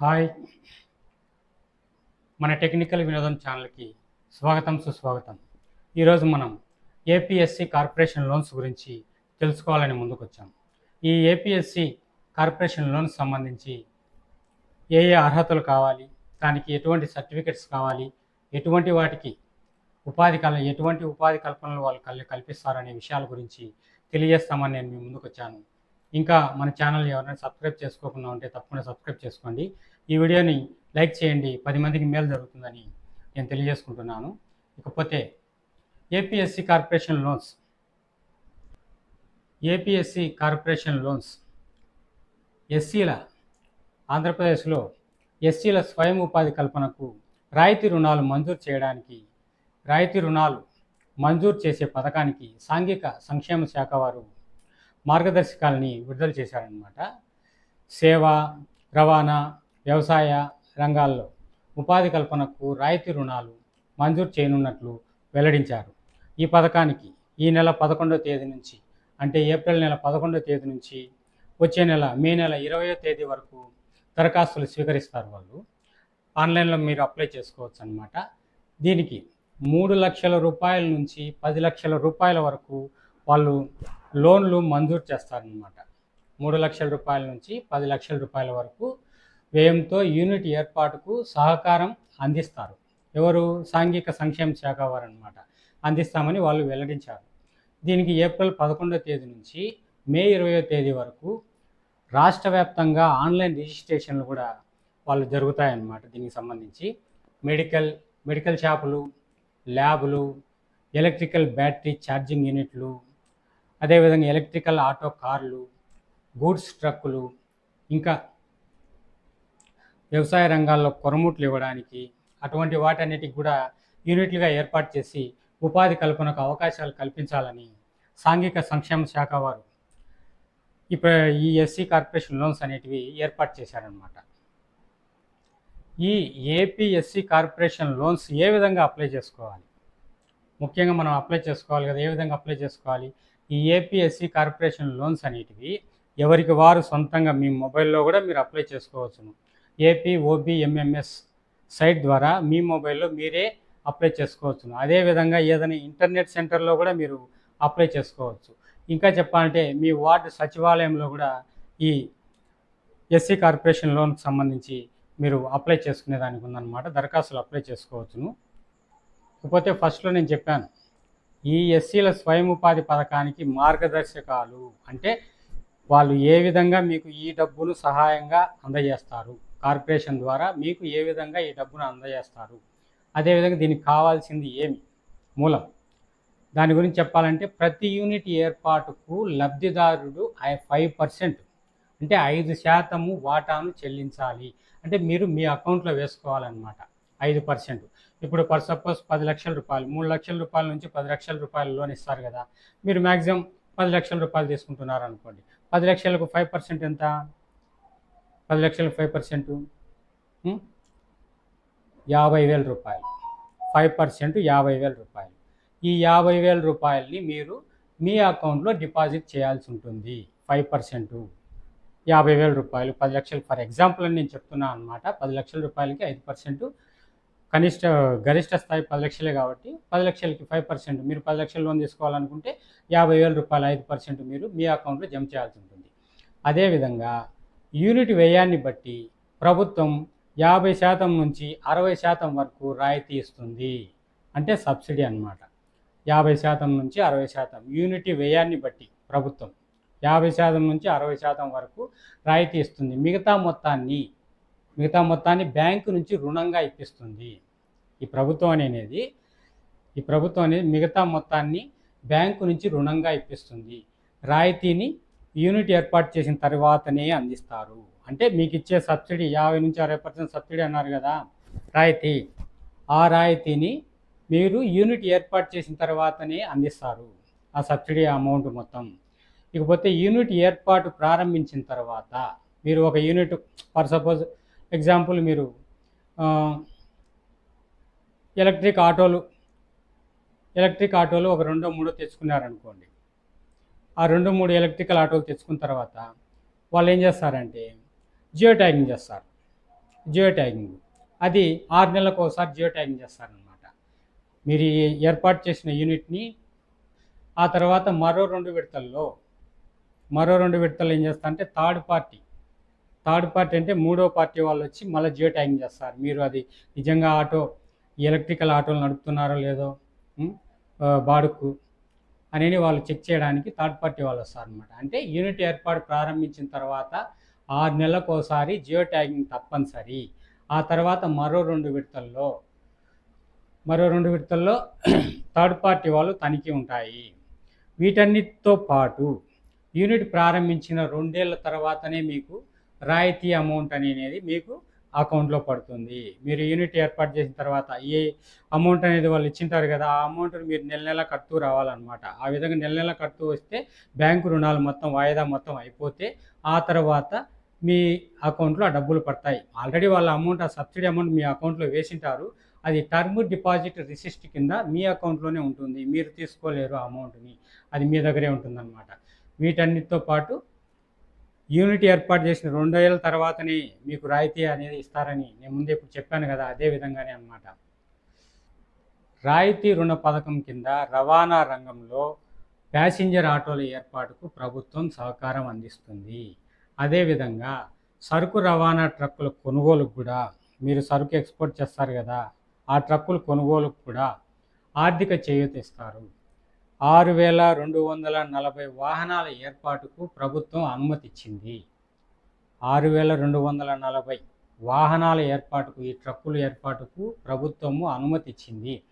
Hi. మన technical వినోదం ఛానల్కి స్వాగతం సుస్వాగతం. ఈరోజు మనం ఏపీఎస్సి కార్పొరేషన్ లోన్స్ గురించి తెలుసుకోవాలని ముందుకొచ్చాం. ఈ ఏపీఎస్సి కార్పొరేషన్ లోన్స్ సంబంధించి ఏ ఏ అర్హతలు కావాలి దానికి ఎటువంటి సర్టిఫికెట్స్ కావాలి ఎటువంటి వాటికి ఉపాధి కల్ ఎటువంటి ఉపాధి కల్పనలు వాళ్ళు కల్ కల్పిస్తారనే విషయాల గురించి తెలియజేస్తామని నేను మీ ముందుకొచ్చాను. ఇంకా మన ఛానల్ ఎవరైనా సబ్స్క్రైబ్ చేసుకోకుండా ఉంటే తప్పకుండా సబ్స్క్రైబ్ చేసుకోండి. ఈ వీడియోని లైక్ చేయండి. పది మందికి మేలు జరుగుతుందని నేను తెలియజేసుకుంటున్నాను. ఇకపోతే APSC corporation loans. APSC corporation loans. ఎస్సీల ఆంధ్రప్రదేశ్లో ఎస్సీల స్వయం ఉపాధి కల్పనకు రాయితీ రుణాలు మంజూరు చేయడానికి రాయితీ రుణాలు మంజూరు చేసే పథకానికి సాంఘిక సంక్షేమ శాఖ వారు మార్గదర్శకాలని విడుదల చేశారనమాట సేవ రవాణా వ్యవసాయ రంగాల్లో ఉపాధి కల్పనకు రాయితీ రుణాలు మంజూరు చేయనున్నట్లు వెల్లడించారు. ఈ పథకానికి ఈ నెల పదకొండవ తేదీ నుంచి అంటే ఏప్రిల్ నెల పదకొండవ తేదీ నుంచి వచ్చే నెల మే నెల ఇరవయో తేదీ వరకు దరఖాస్తులు స్వీకరిస్తారు వాళ్ళు. ఆన్లైన్లో మీరు అప్లై చేసుకోవచ్చు అనమాట దీనికి మూడు లక్షల రూపాయల నుంచి పది లక్షల రూపాయల వరకు వాళ్ళు లోన్లు మంజూరు చేస్తారనమాట మూడు లక్షల రూపాయల నుంచి పది లక్షల రూపాయల వరకు వ్యయంతో యూనిట్ ఏర్పాటుకు సహకారం అందిస్తారు. ఎవరు? సాంఘిక సంక్షేమ శాఖ వారు అనమాట అందిస్తామని వాళ్ళు వెల్లడించారు. దీనికి ఏప్రిల్ పదకొండవ తేదీ నుంచి మే ఇరవయో తేదీ వరకు రాష్ట్ర వ్యాప్తంగా ఆన్లైన్ రిజిస్ట్రేషన్లు కూడా వాళ్ళు జరుగుతాయన్నమాట దీనికి సంబంధించి. మెడికల్ మెడికల్ షాపులు ల్యాబులు ఎలక్ట్రికల్ బ్యాటరీ ఛార్జింగ్ యూనిట్లు అదేవిధంగా ఎలక్ట్రికల్ ఆటో కార్లు గూడ్స్ ట్రక్కులు ఇంకా వ్యవసాయ రంగాల్లో కొరముట్లు ఇవ్వడానికి అటువంటి వాటన్నిటికి కూడా యూనిట్లుగా ఏర్పాటు చేసి ఉపాధి కల్పనకు అవకాశాలు కల్పించాలని సాంఘిక సంక్షేమ శాఖ వారు ఇప్పుడు ఈ ఎస్సీ కార్పొరేషన్ లోన్స్ అనేటివి ఏర్పాటు చేశారనమాట ఈ ఏపీఎస్సీ కార్పొరేషన్ లోన్స్ ఏ విధంగా అప్లై చేసుకోవాలి? ముఖ్యంగా మనం అప్లై చేసుకోవాలి కదా ఏ విధంగా అప్లై చేసుకోవాలి? ఈ ఏపీఎస్సి కార్పొరేషన్ లోన్స్ అనేటివి ఎవరికి వారు సొంతంగా మీ మొబైల్లో కూడా మీరు అప్లై చేసుకోవచ్చును. ఏపీ ఓబీ ఎంఎంఎస్ సైట్ ద్వారా మీ మొబైల్లో మీరే అప్లై చేసుకోవచ్చును. అదేవిధంగా ఏదైనా ఇంటర్నెట్ సెంటర్లో కూడా మీరు అప్లై చేసుకోవచ్చు. ఇంకా చెప్పాలంటే మీ వార్డు సచివాలయంలో కూడా ఈ ఎస్సీ కార్పొరేషన్ లోన్కి సంబంధించి మీరు అప్లై చేసుకునే దానికి ఉందన్నమాట. దరఖాస్తులు అప్లై చేసుకోవచ్చును. ఇకపోతే ఫస్ట్లో నేను చెప్పాను ఈ ఎస్సీల స్వయం ఉపాధి పథకానికి మార్గదర్శకాలు అంటే వాళ్ళు ఏ విధంగా మీకు ఈ డబ్బును సహాయంగా అందజేస్తారు? కార్పొరేషన్ ద్వారా మీకు ఏ విధంగా ఈ డబ్బును అందజేస్తారు? అదేవిధంగా దీనికి కావాల్సింది ఏమి? మూలం. దాని గురించి చెప్పాలంటే ప్రతి యూనిట్ ఏర్పాటుకు లబ్ధిదారుడు ఫైవ్ పర్సెంట్ అంటే ఐదు శాతము వాటాను చెల్లించాలి. అంటే మీరు మీ అకౌంట్లో వేసుకోవాలన్నమాట. ఐదు పర్సెంట్. ఇప్పుడు పర్ సపోజ్ పది లక్షల రూపాయలు మూడు లక్షల రూపాయల నుంచి పది లక్షల రూపాయలు లోన్ ఇస్తారు కదా మీరు మ్యాక్సిమం పది లక్షల రూపాయలు తీసుకుంటున్నారు అనుకోండి. పది లక్షలకు ఫైవ్ పర్సెంట్ ఎంత? పది లక్షలకు ఫైవ్ పర్సెంట్? యాభై వేల రూపాయలు. ఫైవ్ పర్సెంట్ యాభై వేల రూపాయలు. ఈ యాభై వేల రూపాయలని మీరు మీ అకౌంట్లో డిపాజిట్ చేయాల్సి ఉంటుంది. Five percent. యాభై వేల రూపాయలు పది లక్షలు. ఫర్ ఎగ్జాంపుల్ అని నేను చెప్తున్నాను అనమాట పది లక్షల రూపాయలకి ఐదు పర్సెంట్ కనిష్ట గరిష్ట స్థాయి పది లక్షలే కాబట్టి పది లక్షలకి ఫైవ్ పర్సెంట్ మీరు పది లక్షల లోన్ తీసుకోవాలనుకుంటే యాభై వేల రూపాయలు ఐదు పర్సెంట్ మీరు మీ అకౌంట్లో జమ చేయాల్సి ఉంటుంది. అదేవిధంగా యూనిట్ వ్యయాన్ని బట్టి ప్రభుత్వం యాభై శాతం నుంచి అరవై శాతం వరకు రాయితీ ఇస్తుంది. అంటే సబ్సిడీ అన్నమాట. యాభై శాతం నుంచి అరవై శాతం యూనిట్ వ్యయాన్ని బట్టి ప్రభుత్వం యాభై శాతం నుంచి అరవై శాతం వరకు రాయితీ ఇస్తుంది. మిగతా మొత్తాన్ని మిగతా మొత్తాన్ని బ్యాంకు నుంచి రుణంగా ఇప్పిస్తుంది. ఈ ప్రభుత్వం అనేది ఈ ప్రభుత్వం అనేది మిగతా మొత్తాన్ని బ్యాంకు నుంచి రుణంగా ఇప్పిస్తుంది. రాయితీని యూనిట్ ఏర్పాటు చేసిన తర్వాతనే అందిస్తారు. అంటే మీకు ఇచ్చే సబ్సిడీ యాభై నుంచి అరవై పర్సెంట్ సబ్సిడీ అన్నారు కదా రాయితీ. ఆ రాయితీని మీరు యూనిట్ ఏర్పాటు చేసిన తర్వాతనే అందిస్తారు ఆ సబ్సిడీ అమౌంట్ మొత్తం. ఇకపోతే యూనిట్ ఏర్పాటు ప్రారంభించిన తర్వాత మీరు ఒక యూనిట్ ఫర్ సపోజ్ ఎగ్జాంపుల్ మీరు ఎలక్ట్రిక్ ఆటోలు ఎలక్ట్రిక్ ఆటోలు ఒక రెండో మూడో తెచ్చుకున్నారనుకోండి. ఆ రెండు మూడు ఎలక్ట్రికల్ ఆటోలు తెచ్చుకున్న తర్వాత వాళ్ళు ఏం చేస్తారంటే జియో ట్యాగింగ్ చేస్తారు. Geo tagging. అది ఆరు నెలలకు ఒకసారి జియో ట్యాగింగ్ చేస్తారనమాట మీరు ఏర్పాటు చేసిన యూనిట్ని ఆ తర్వాత మరో రెండు విడతల్లో మరో రెండు విడతలు ఏం చేస్తారంటే థర్డ్ పార్టీ థర్డ్ పార్టీ అంటే మూడో పార్టీ వాళ్ళు వచ్చి మళ్ళీ జియో ట్యాగింగ్ చేస్తారు. మీరు అది నిజంగా ఆటో ఎలక్ట్రికల్ ఆటోలు నడుపుతున్నారో లేదో బాడుకు అనేది వాళ్ళు చెక్ చేయడానికి థర్డ్ పార్టీ వాళ్ళు వస్తారు అనమాట అంటే యూనిట్ ఏర్పాటు ప్రారంభించిన తర్వాత ఆరు నెలలకు ఒకసారి జియో ట్యాగింగ్ తప్పనిసరి. ఆ తర్వాత మరో రెండు విడతల్లో మరో రెండు విడతల్లో థర్డ్ పార్టీ వాళ్ళు తనిఖీ ఉంటాయి. వీటన్నిటితో పాటు యూనిట్ ప్రారంభించిన రెండేళ్ళ తర్వాతనే మీకు రాయితీ అమౌంట్ అనేది మీకు అకౌంట్లో పడుతుంది. మీరు యూనిట్ ఏర్పాటు చేసిన తర్వాత ఏ అమౌంట్ అనేది వాళ్ళు ఇచ్చింటారు కదా ఆ అమౌంట్ని మీరు నెల నెల కడుతూ రావాలన్నమాట. ఆ విధంగా నెల నెల కడుతూ వస్తే బ్యాంకు రుణాలు మొత్తం వాయిదా మొత్తం అయిపోతే ఆ తర్వాత మీ అకౌంట్లో ఆ డబ్బులు పడతాయి. ఆల్రెడీ వాళ్ళ అమౌంట్ ఆ సబ్సిడీ అమౌంట్ మీ అకౌంట్లో వేసింటారు. అది టర్మ్ డిపాజిట్ రిసిస్ట్ కింద మీ అకౌంట్లోనే ఉంటుంది. మీరు తీసుకోలేరు ఆ అమౌంట్ని. అది మీ దగ్గరే ఉంటుందన్నమాట. వీటన్నిటితో పాటు యూనిట్ ఏర్పాటు చేసిన రెండు తర్వాతనే మీకు రాయితీ అనేది ఇస్తారని నేను ముందే ఇప్పుడు చెప్పాను కదా అదే విధంగానే అన్నమాట. రాయితీ రుణ పథకం కింద రవాణా రంగంలో ప్యాసింజర్ ఆటోల ఏర్పాటుకు ప్రభుత్వం సహకారం అందిస్తుంది. అదేవిధంగా సరుకు రవాణా ట్రక్కుల కొనుగోలుకు కూడా మీరు సరుకు ఎక్స్పోర్ట్ చేస్తారు కదా ఆ ట్రక్కుల కొనుగోలుకు కూడా ఆర్థిక చేయూత ఇస్తారు. ఆరు వేల రెండు వందల నలభై వాహనాల ఏర్పాటుకు ప్రభుత్వం అనుమతిచ్చింది. ఆరు వేల రెండు వందల నలభై వాహనాల ఏర్పాటుకు ఈ ట్రక్కుల ఏర్పాటుకు ప్రభుత్వము అనుమతిచ్చింది.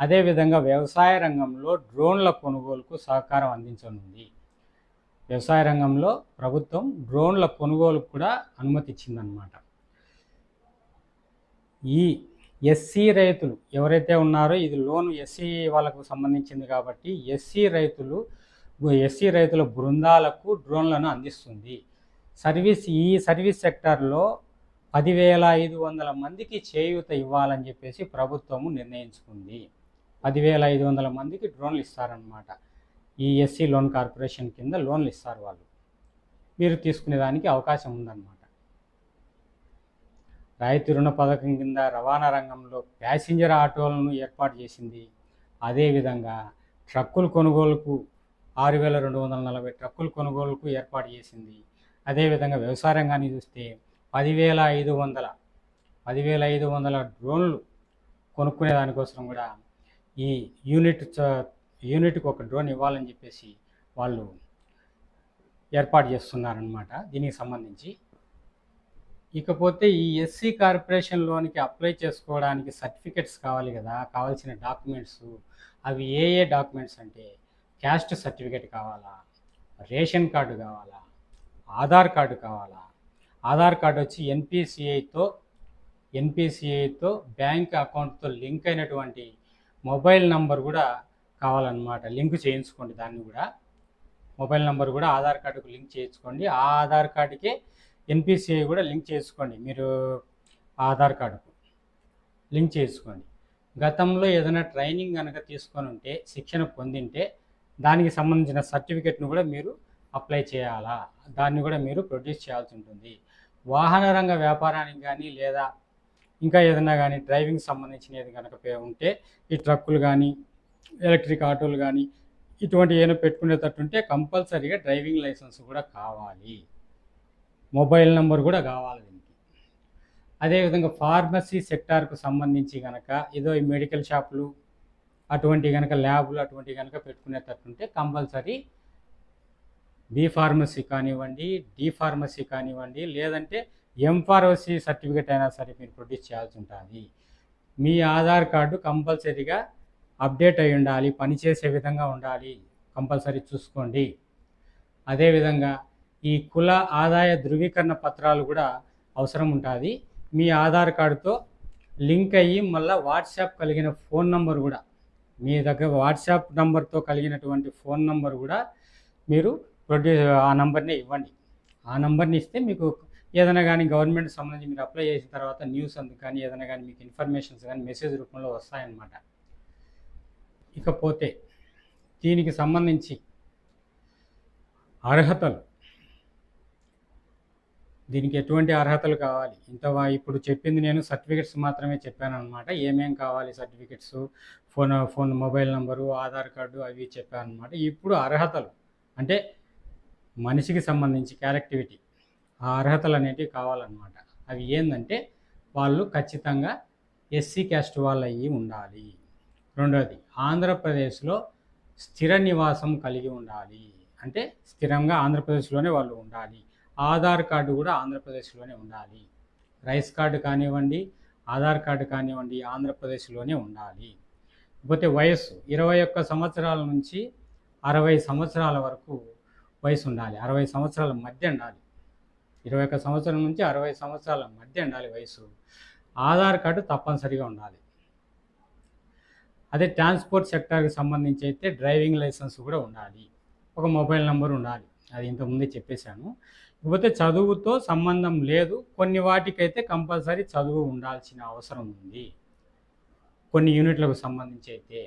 అదేవిధంగా వ్యవసాయ రంగంలో డ్రోన్ల కొనుగోలుకు సహకారం అందించనుంది. వ్యవసాయ రంగంలో ప్రభుత్వం డ్రోన్ల కొనుగోలుకు కూడా అనుమతి ఇచ్చిందనమాట ఈ ఎస్సీ రైతులు ఎవరైతే ఉన్నారో ఇది లోన్ ఎస్సీ వాళ్ళకు సంబంధించింది కాబట్టి ఎస్సీ రైతులు ఎస్సీ రైతుల బృందాలకు డ్రోన్లను అందిస్తుంది. సర్వీస్ ఈ సర్వీస్ సెక్టార్లో పదివేల ఐదు వందల మందికి చేయూత ఇవ్వాలని చెప్పేసి ప్రభుత్వము నిర్ణయించుకుంది. పదివేల ఐదు వందల మందికి డ్రోన్లు ఇస్తారనమాట ఈ ఎస్సీ లోన్ కార్పొరేషన్ కింద లోన్లు ఇస్తారు వాళ్ళు. మీరు తీసుకునేదానికి అవకాశం ఉందన్నమాట. రైతు రుణ పథకం కింద రవాణా రంగంలో ప్యాసింజర్ ఆటోలను ఏర్పాటు చేసింది. అదేవిధంగా ట్రక్కుల కొనుగోలుకు ఆరు వేల రెండు వందల నలభై ట్రక్కుల కొనుగోలుకు ఏర్పాటు చేసింది. అదేవిధంగా వ్యవసాయ రంగాన్ని చూస్తే పదివేల ఐదు వందల పదివేల ఐదు వందల డ్రోన్లు కొనుక్కునే దానికోసం కూడా ఈ యూనిట్ చ- యూనిట్కి ఒక డ్రోన్ ఇవ్వాలని చెప్పేసి వాళ్ళు ఏర్పాటు చేస్తున్నారనమాట దీనికి సంబంధించి ఇకపోతే ఈ ఎస్సీ కార్పొరేషన్ లోన్కి అప్లై చేసుకోవడానికి సర్టిఫికెట్స్ కావాలి కదా కావాల్సిన డాక్యుమెంట్స్ అవి ఏ ఏ డాక్యుమెంట్స్ అంటే క్యాస్ట్ సర్టిఫికేట్ కావాలా రేషన్ కార్డు కావాలా ఆధార్ కార్డు కావాలా ఆధార్ కార్డు వచ్చి ఎన్పిసిఐతో ఎన్పిసిఐతో బ్యాంక్ అకౌంట్తో లింక్ అయినటువంటి మొబైల్ నంబర్ కూడా కావాలన్నమాట. లింక్ చేయించుకోండి దాన్ని కూడా. మొబైల్ నంబర్ కూడా ఆధార్ కార్డుకు లింక్ చేయించుకోండి. ఆ ఆధార్ కార్డుకే ఎన్పిసిఐ కూడా లింక్ చేసుకోండి. మీరు ఆధార్ కార్డుకు లింక్ చేసుకోండి. గతంలో ఏదైనా ట్రైనింగ్ కనుక తీసుకొని ఉంటే శిక్షణ పొందింటే దానికి సంబంధించిన సర్టిఫికెట్ను కూడా మీరు అప్లై చేయాలా? దాన్ని కూడా మీరు ప్రొడ్యూస్ చేయాల్సి ఉంటుంది. వాహన రంగ వ్యాపారానికి కానీ లేదా ఇంకా ఏదైనా కానీ డ్రైవింగ్ సంబంధించినది కనుక పే- ఉంటే ఈ ట్రక్కులు కానీ ఎలక్ట్రిక్ ఆటోలు కానీ ఇటువంటి ఏమైనా పెట్టుకునేటట్టు ఉంటే కంపల్సరీగా డ్రైవింగ్ లైసెన్స్ కూడా కావాలి. మొబైల్ నెంబర్ కూడా కావాలి దీనికి. అదేవిధంగా ఫార్మసీ సెక్టార్కు సంబంధించి కనుక ఏదో ఈ మెడికల్ షాపులు అటువంటి కనుక ల్యాబులు అటువంటి కనుక పెట్టుకునేటట్టుంటే కంపల్సరీ బి ఫార్మసీ కానివ్వండి డి ఫార్మసీ కానివ్వండి లేదంటే ఎం ఫార్మసీ సర్టిఫికేట్ అయినా సరే మీరు ప్రొడ్యూస్ చేయాల్సి ఉంటుంది. మీ ఆధార్ కార్డు కంపల్సరీగా అప్డేట్ అయి ఉండాలి పనిచేసే విధంగా ఉండాలి కంపల్సరీ చూసుకోండి. అదేవిధంగా ఈ కుల ఆదాయ ధృవీకరణ పత్రాలు కూడా అవసరం ఉంటుంది. మీ ఆధార్ కార్డుతో లింక్ అయ్యి మళ్ళీ వాట్సాప్ కలిగిన ఫోన్ నంబర్ కూడా మీ దగ్గర వాట్సాప్ నంబర్తో కలిగినటువంటి ఫోన్ నంబర్ కూడా మీరు ప్రొడ్యూస్ ఆ నంబర్ని ఇవ్వండి. ఆ నంబర్ని ఇస్తే మీకు ఏదైనా కానీ గవర్నమెంట్ సంబంధించి మీరు అప్లై చేసిన తర్వాత న్యూస్ అందుకు కానీ ఏదైనా కానీ మీకు ఇన్ఫర్మేషన్స్ కానీ మెసేజ్ రూపంలో వస్తాయన్నమాట. ఇకపోతే దీనికి సంబంధించి అర్హతలు దీనికి ఎటువంటి అర్హతలు కావాలి? ఇంత ఇప్పుడు చెప్పింది నేను సర్టిఫికెట్స్ మాత్రమే చెప్పాను అనమాట ఏమేం కావాలి certificates? Phone phone mobile number Aadhaar card అవి చెప్పాను అనమాట ఇప్పుడు అర్హతలు అంటే మనిషికి సంబంధించి క్యారెక్టివిటీ ఆ అర్హతలు అనేటివి కావాలన్నమాట. అవి ఏంటంటే వాళ్ళు ఖచ్చితంగా ఎస్సీ క్యాస్ట్ వాళ్ళు అయ్యి ఉండాలి. రెండవది ఆంధ్రప్రదేశ్లో స్థిర నివాసం కలిగి ఉండాలి. అంటే స్థిరంగా ఆంధ్రప్రదేశ్లోనే వాళ్ళు ఉండాలి. ఆధార్ కార్డు కూడా ఆంధ్రప్రదేశ్లోనే ఉండాలి. రైస్ కార్డు కానివ్వండి ఆధార్ కార్డు కానివ్వండి ఆంధ్రప్రదేశ్లోనే ఉండాలి. పోతే వయస్సు ఇరవై ఒక్క సంవత్సరాల నుంచి అరవై సంవత్సరాల వరకు వయసు ఉండాలి. అరవై సంవత్సరాల మధ్య ఉండాలి. ఇరవై ఒక్క సంవత్సరం నుంచి అరవై సంవత్సరాల మధ్య ఉండాలి వయసు ఆధార్ కార్డు తప్పనిసరిగా ఉండాలి. అదే ట్రాన్స్పోర్ట్ సెక్టార్కి సంబంధించి అయితే డ్రైవింగ్ లైసెన్స్ కూడా ఉండాలి. ఒక మొబైల్ నెంబర్ ఉండాలి. అది ఇంతకుముందే చెప్పేశాను. ఇకపోతే చదువుతో సంబంధం లేదు. కొన్ని వాటికైతే కంపల్సరీ చదువు ఉండాల్సిన అవసరం ఉంది. కొన్ని యూనిట్లకు సంబంధించి అయితే.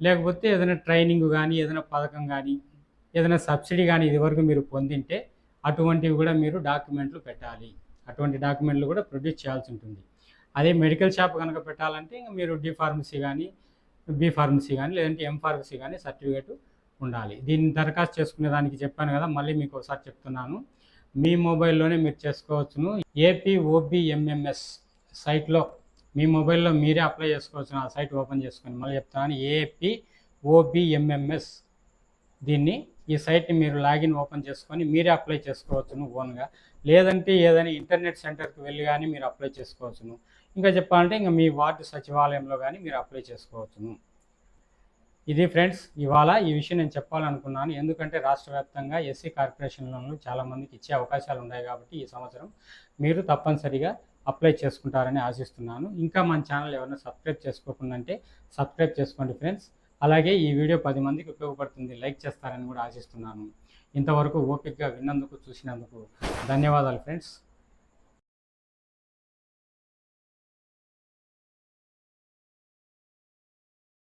లేకపోతే ఏదైనా ట్రైనింగ్ కానీ ఏదైనా పథకం కానీ ఏదైనా సబ్సిడీ కానీ ఇదివరకు మీరు పొందింటే అటువంటివి కూడా మీరు డాక్యుమెంట్లు పెట్టాలి. అటువంటి డాక్యుమెంట్లు కూడా ప్రొడ్యూస్ చేయాల్సి ఉంటుంది. అదే మెడికల్ షాప్ కనుక పెట్టాలంటే ఇంకా మీరు డి ఫార్మసీ కానీ బి ఫార్మసీ కానీ లేదంటే ఎం ఫార్మసీ కానీ సర్టిఫికేట్ ఉండాలి. దీన్ని దరఖాస్తు చేసుకునే దానికి చెప్పాను కదా మళ్ళీ మీకు ఒకసారి చెప్తున్నాను. మీ మొబైల్లోనే మీరు చేసుకోవచ్చును. ఏపీ ఓబిఎంఎంఎస్ సైట్లో మీ మొబైల్లో మీరే అప్లై చేసుకోవచ్చు ఆ సైట్ ఓపెన్ చేసుకొని మళ్ళీ చెప్తాను ఏపీ ఓబిఎంఎంఎస్ దీన్ని ఈ సైట్ని మీరు లాగిన్ ఓపెన్ చేసుకొని మీరే అప్లై చేసుకోవచ్చును ఓన్గా. లేదంటే ఏదైనా ఇంటర్నెట్ సెంటర్కి వెళ్ళి కానీ మీరు అప్లై చేసుకోవచ్చును. ఇంకా చెప్పాలంటే ఇంకా మీ వార్డు సచివాలయంలో కానీ మీరు అప్లై చేసుకోవచ్చును. ఇది ఫ్రెండ్స్ ఇవాళ ఈ విషయం నేను చెప్పాలనుకున్నాను. ఎందుకంటే రాష్ట్ర వ్యాప్తంగా ఎస్సీ కార్పొరేషన్ లోన్లు చాలామందికి ఇచ్చే అవకాశాలు ఉన్నాయి కాబట్టి ఈ సంవత్సరం మీరు తప్పనిసరిగా అప్లై చేసుకుంటారని ఆశిస్తున్నాను. ఇంకా మన ఛానల్ ఎవరైనా సబ్స్క్రైబ్ చేసుకోకుండా సబ్స్క్రైబ్ చేసుకోండి ఫ్రెండ్స్. అలాగే ఈ వీడియో పది మందికి ఉపయోగపడుతుంది. లైక్ చేస్తారని కూడా ఆశిస్తున్నాను. ఇంతవరకు ఓపిక్గా విన్నందుకు చూసినందుకు ధన్యవాదాలు ఫ్రెండ్స్.